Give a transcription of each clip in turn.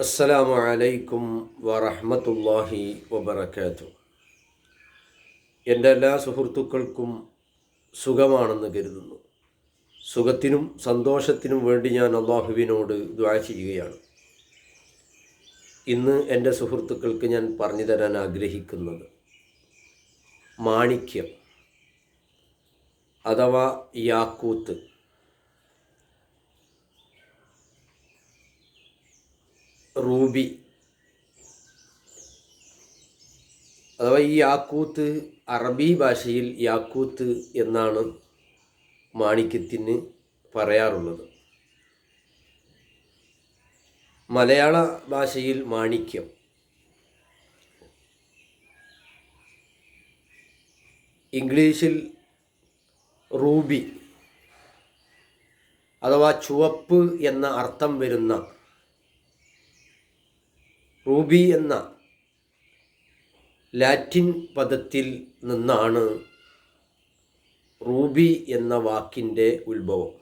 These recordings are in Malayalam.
അസ്സലാമു അലൈക്കും വറഹ്മത്തുള്ളാഹി വബർക്കാത്തു എന്റെ എല്ലാ സുഹൃത്തുക്കൾക്കും സുഖമാണെന്ന് കരുതുന്നു. സുഖത്തിനും സന്തോഷത്തിനും വേണ്ടി ഞാൻ അള്ളാഹുവിനോട് ദ്വാ ചെയ്യുകയാണ്. ഇന്ന് എന്റെ സുഹൃത്തുക്കൾക്ക് ഞാൻ പറഞ്ഞു തരാൻ ആഗ്രഹിക്കുന്നത് മാണിക്യം അഥവാ യാക്കൂത്ത്. റൂബി. അഥവാ ഈ യാക്കൂത്ത് അറബി ഭാഷയിൽ യാക്കൂത്ത് എന്നാണ് മാണിക്യത്തിന് പറയാറുള്ളത്. മലയാള ഭാഷയിൽ മാണിക്യം. ഇംഗ്ലീഷിൽ റൂബി. അഥവാ ചുവപ്പ് എന്ന അർത്ഥം വരുന്ന റൂബി എന്ന ലാറ്റിൻ പദത്തിൽ നിന്നാണ് റൂബി എന്ന വാക്കിന്റെ ഉത്ഭവം.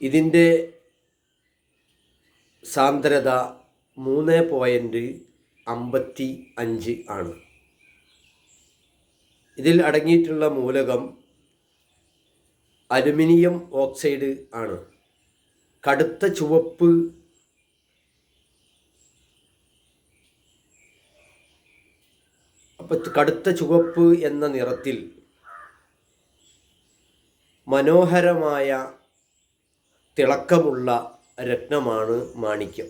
ഇതിന്റെ സാന്ദ്രത മൂന്ന് പോയിന്റ് അമ്പത്തി അഞ്ച് ആണ്. ഇതിൽ അടങ്ങിയിട്ടുള്ള മൂലകം അലുമിനിയം ഓക്സൈഡ് ആണ്. കടുത്ത ചുവപ്പ് അപ്പം കടുത്ത ചുവപ്പ് എന്ന നിറത്തിൽ മനോഹരമായ തിളക്കമുള്ള രത്നമാണ് മാണിക്യം.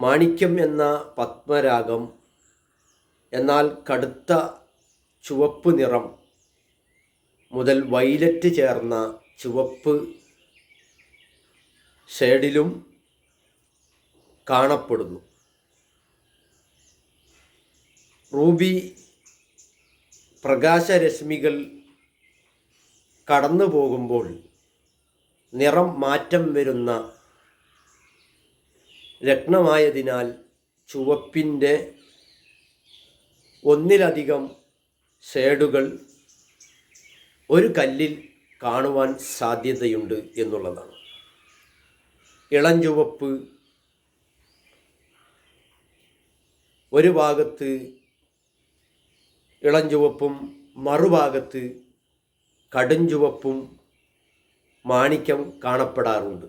മാണിക്യം എന്ന പത്മരാഗം എന്നാൽ കടുത്ത ചുവപ്പ് നിറം മുതൽ വൈലറ്റ് ചേർന്ന ചുവപ്പ് ഷേഡിലും കാണപ്പെടുന്നു. റൂബി പ്രകാശരശ്മികൾ കടന്നു പോകുമ്പോൾ നിറം മാറ്റം വരുന്ന രത്നമായതിനാൽ ചുവപ്പിന്റെ ഒന്നിലധികം ഷേഡുകൾ ഒരു കല്ലിൽ കാണുവാൻ സാധ്യതയുണ്ട് എന്നുള്ളതാണ്. ഇളം ചുവപ്പ് ഒരു ഭാഗത്ത് ഇളം ചുവപ്പും മറുഭാഗത്ത് കടും ചുവപ്പും മാണിക്യം കാണപ്പെടാറുണ്ട്.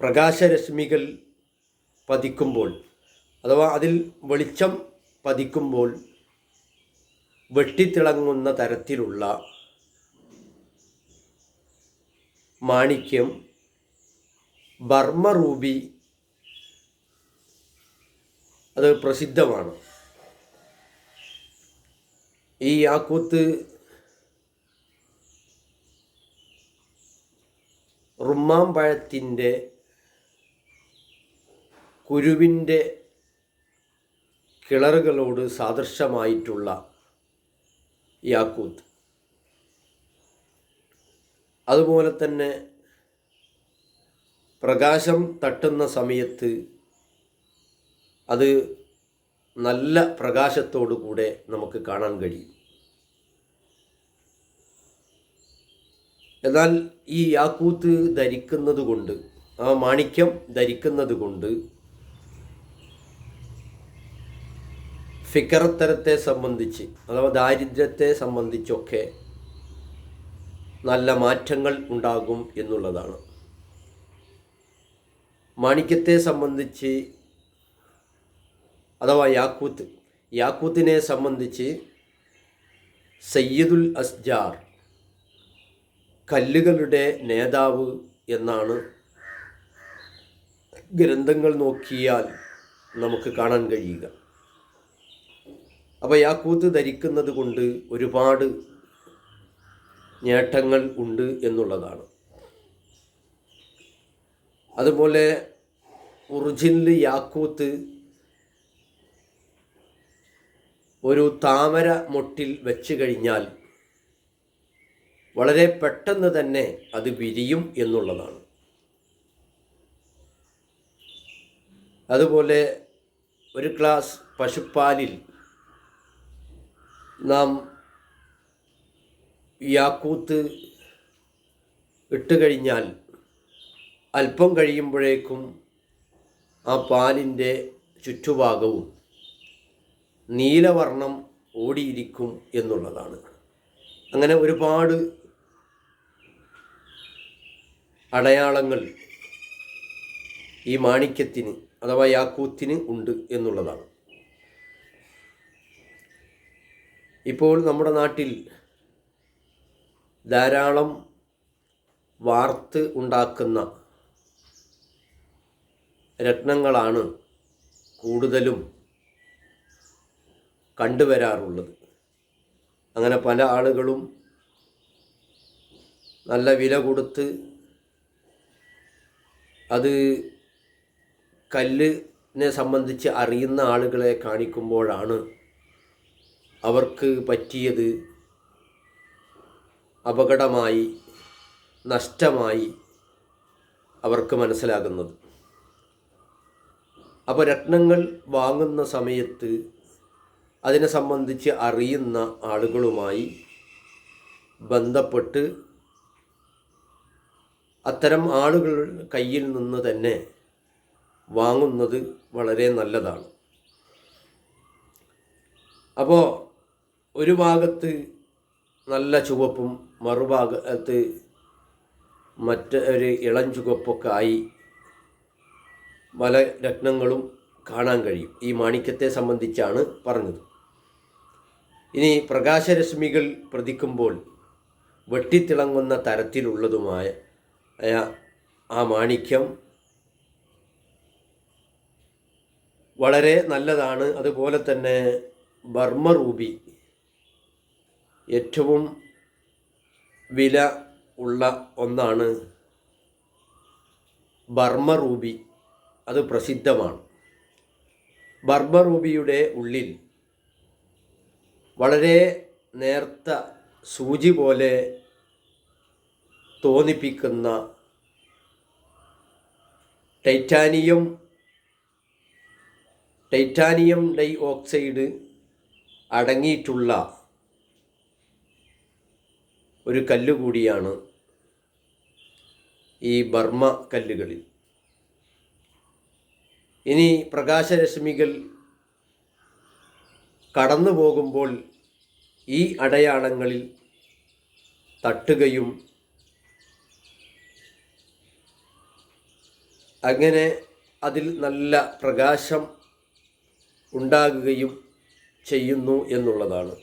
പ്രകാശരശ്മികൾ പതിക്കുമ്പോൾ അഥവാ അതിൽ വെളിച്ചം പതിക്കുമ്പോൾ വെട്ടിത്തിളങ്ങുന്ന തരത്തിലുള്ള മാണിക്യം ബർമ്മറൂബി അത് പ്രസിദ്ധമാണ്. ഈ യാക്കൂത്ത് റുമ്മാമ്പഴത്തിന്റെ കുരുവിന്റെ കിളറുകളോട് സാദൃശ്യമായിട്ടുള്ള യാക്കൂത്ത് അതുപോലെ തന്നെ പ്രകാശം തട്ടുന്ന സമയത്ത് അത് നല്ല പ്രകാശത്തോടു കൂടെ നമുക്ക് കാണാൻ കഴിയും. എന്നാൽ ഈ യാക്കൂത്ത് ധരിക്കുന്നത് കൊണ്ട് ആ മാണിക്യം ധരിക്കുന്നത് കൊണ്ട് ഫിക്കറത്തരത്തെ സംബന്ധിച്ച് അഥവാ ദാരിദ്ര്യത്തെ സംബന്ധിച്ചൊക്കെ നല്ല മാറ്റങ്ങൾ ഉണ്ടാകും എന്നുള്ളതാണ്. മാണിക്യത്തെ സംബന്ധിച്ച് അഥവാ യാക്കൂത്ത്. യാക്കൂത്തിനെ സംബന്ധിച്ച് സയ്യിദുൽ അസ്ജാർ കല്ലുകളുടെ നേതാവ് എന്നാണ് ഗ്രന്ഥങ്ങൾ നോക്കിയാൽ നമുക്ക് കാണാൻ കഴിയുക. അപ്പോൾ യാക്കൂത്ത് ധരിക്കുന്നത് കൊണ്ട് ഒരുപാട് നേട്ടങ്ങൾ ഉണ്ട് എന്നുള്ളതാണ്. അതുപോലെ ഒറിജിനൽ യാക്കൂത്ത് ഒരു താമര മുട്ടിൽ വെച്ച് കഴിഞ്ഞാൽ വളരെ പെട്ടെന്ന് തന്നെ അത് വിരിയും എന്നുള്ളതാണ്. അതുപോലെ ഒരു ക്ലാസ് പശുപ്പാലിൽ നാം യാക്കൂത്ത് ഇട്ട് കഴിഞ്ഞാൽ അല്പം കഴിയുമ്പോഴേക്കും ആ പാലിന്റെ ചുറ്റുഭാഗവും നീലവർണം ഓടിയിരിക്കും എന്നുള്ളതാണ്. അങ്ങനെ ഒരുപാട് അടയാളങ്ങൾ ഈ മാണിക്യത്തിന് അഥവാ യാക്കൂത്തിന് ഉണ്ട് എന്നുള്ളതാണ്. ഇപ്പോൾ നമ്മുടെ നാട്ടിൽ ധാരാളം വാർത്ത് ഉണ്ടാക്കുന്ന രത്നങ്ങളാണ് കൂടുതലും കണ്ടുവരാറുള്ളത്. അങ്ങനെ പല ആളുകളും നല്ല വില കൊടുത്ത് അത് കല്ലിനെ സംബന്ധിച്ച് അറിയുന്ന ആളുകളെ കാണിക്കുമ്പോഴാണ് അവർക്ക് പറ്റിയത് അപകടമായി നഷ്ടമായി അവർക്ക് മനസ്സിലാകുന്നത്. അപ്പോൾ രത്നങ്ങൾ വാങ്ങുന്ന സമയത്ത് അതിനെ സംബന്ധിച്ച് അറിയുന്ന ആളുകളുമായി ബന്ധപ്പെട്ട് അത്തരം ആളുകൾ കയ്യിൽ നിന്ന് തന്നെ വാങ്ങുന്നത് വളരെ നല്ലതാണ്. അപ്പോൾ ഒരു ഭാഗത്ത് നല്ല ചുവപ്പും മറുഭാഗത്ത് മറ്റൊരു ഇളം ചുവപ്പൊക്കെ ആയി പല രത്നങ്ങളും കാണാൻ കഴിയും. ഈ മാണിക്യത്തെ സംബന്ധിച്ചാണ് പറഞ്ഞത്. ഇനി പ്രകാശരശ്മികൾ പ്രതിക്കുമ്പോൾ വെട്ടിത്തിളങ്ങുന്ന തരത്തിലുള്ളതുമായ ആ മാണിക്യം വളരെ നല്ലതാണ്. അതുപോലെ തന്നെ ബർമ്മറൂബി ഏറ്റവും വില ഉള്ള ഒന്നാണ് ബർമ്മറൂബി അത് പ്രസിദ്ധമാണ്. ബർമ്മറൂബിയുടെ ഉള്ളിൽ വളരെ നേർത്ത സൂചി പോലെ തോന്നിപ്പിക്കുന്ന ടൈറ്റാനിയം ടൈറ്റാനിയം ഡൈ ഓക്സൈഡ് അടങ്ങിയിട്ടുള്ള ഒരു കല്ലുകൂടിയാണ് ഈ ബർമ്മ കല്ലുകളിൽ. ഇനി പ്രകാശരശ്മികൾ കടന്നു പോകുമ്പോൾ ഈ അടയാളങ്ങളിൽ തട്ടുകയും അങ്ങനെ അതിൽ നല്ല പ്രകാശം ഉണ്ടാകുകയും ചെയ്യുന്നു എന്നുള്ളതാണ്.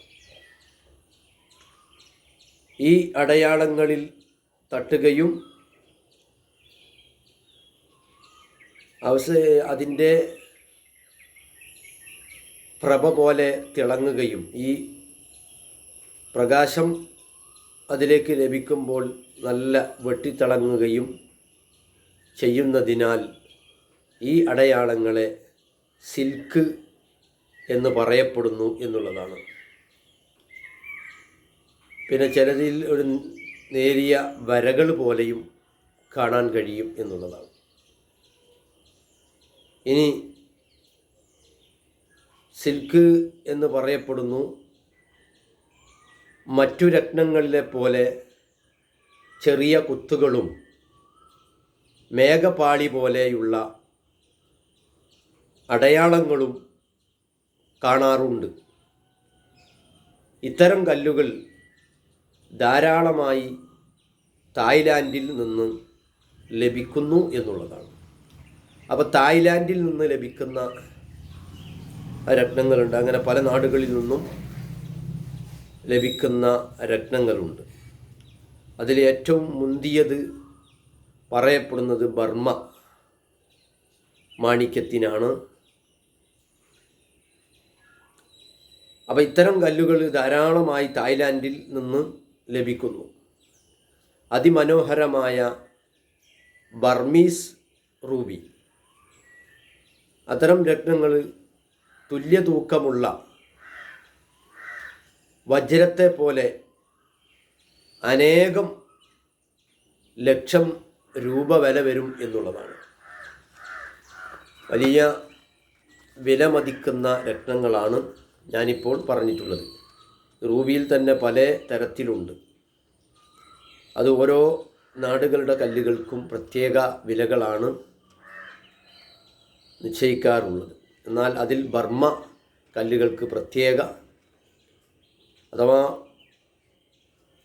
ഈ അടയാളങ്ങളിൽ തട്ടുകയും അവസ അതിന്റെ പ്രഭ പോലെ തിളങ്ങുകയും ഈ പ്രകാശം അതിലേക്ക് ലഭിക്കുമ്പോൾ നല്ല വെട്ടിത്തിളങ്ങുകയും ചെയ്യുന്നതിനാൽ ഈ അടയാളങ്ങളെ സിൽക്ക് എന്ന് പറയപ്പെടുന്നു എന്നുള്ളതാണ്. പിന്നെ ചിലതിൽ ഒരു നേരിയ വരകൾ പോലെയും കാണാൻ കഴിയും എന്നുള്ളതാണ്. ഇനി സിൽക്ക് എന്ന് പറയപ്പെടുന്നു. മറ്റു രത്നങ്ങളിലെ പോലെ ചെറിയ കുത്തുകളും മേഘപാളി പോലെയുള്ള അടയാളങ്ങളും കാണാറുണ്ട്. ഇത്തരം കല്ലുകൾ ധാരാളമായി തായ്ലാൻഡിൽ നിന്ന് ലഭിക്കുന്നു എന്നുള്ളതാണ്. അപ്പോൾ തായ്ലാൻഡിൽ നിന്ന് ലഭിക്കുന്ന രത്നങ്ങളുണ്ട്. അങ്ങനെ പല നാടുകളിൽ നിന്നും ലഭിക്കുന്ന രത്നങ്ങളുണ്ട്. അതിൽ ഏറ്റവും മുന്തിയത് പറയപ്പെടുന്നത് ബർമ്മ മാണിക്യത്തിനാണ്. അപ്പോൾ ഇത്തരം കല്ലുകൾ ധാരാളമായി തായ്ലാൻഡിൽ നിന്ന് ലഭിക്കുന്നു. അതിമനോഹരമായ ബർമീസ് റൂബി. അത്തരം രത്നങ്ങൾ തുല്യ തൂക്കമുള്ള വജ്രത്തെ പോലെ അനേകം ലക്ഷം രൂപ വില വരും എന്നുള്ളതാണ്. വലിയ വില മതിക്കുന്ന രത്നങ്ങളാണ് ഞാനിപ്പോൾ പറഞ്ഞിട്ടുള്ളത്. റൂബിയിൽ തന്നെ പല തരത്തിലുണ്ട്. അത് ഓരോ നാടുകളുടെ കല്ലുകൾക്കും പ്രത്യേക വിലകളാണ് നിശ്ചയിക്കാറുള്ളത്. എന്നാൽ അതിൽ ബർമ്മ കല്ലുകൾക്ക് പ്രത്യേക അഥവാ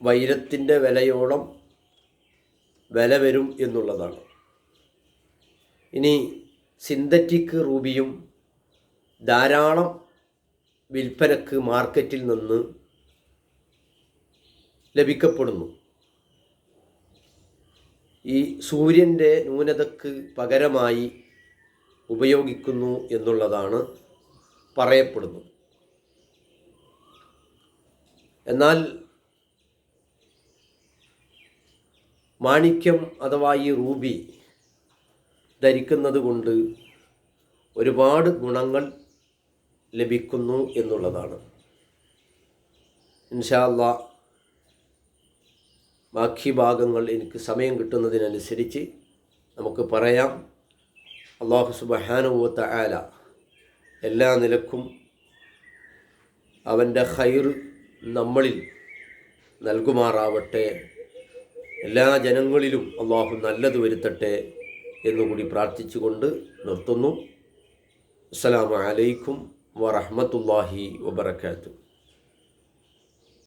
വൈരത്തിന്റെ വിലയോളം വില വരും എന്നുള്ളതാണ്. ഇനി സിന്തറ്റിക് റൂബിയും ധാരാളം വിൽപ്പനക്ക് മാർക്കറ്റിൽ നിന്ന് ലഭിക്കപ്പെടുന്നു. ഈ സൂര്യന്റെ ന്യൂനതക്ക് പകരമായി ഉപയോഗിക്കുന്നു എന്നുള്ളതാണ് പറയപ്പെടുന്നത്. എന്നാൽ മാണിക്യം അഥവാ ഈ റൂബി ധരിക്കുന്നത് കൊണ്ട് ഒരുപാട് ഗുണങ്ങൾ ലഭിക്കുന്നു എന്നുള്ളതാണ്. ഇൻഷാല്ല ബാക്കി ഭാഗങ്ങൾ എനിക്ക് സമയം കിട്ടുന്നതിനനുസരിച്ച് നമുക്ക് പറയാം. അള്ളാഹു സുബഹാനുവത്ത ആല എല്ലാ നിലക്കും അവന്റെ ഹൈർ നമ്മളിൽ നൽകുമാറാവട്ടെ. എല്ലാ ജനങ്ങളിലും അള്ളാഹു നല്ലത് വരുത്തട്ടെ എന്നുകൂടി പ്രാർത്ഥിച്ചുകൊണ്ട് നിർത്തുന്നു. അസ്സലാമു അലൈക്കും വറഹ്മത്തുള്ളാഹി വബറകാതുഹു.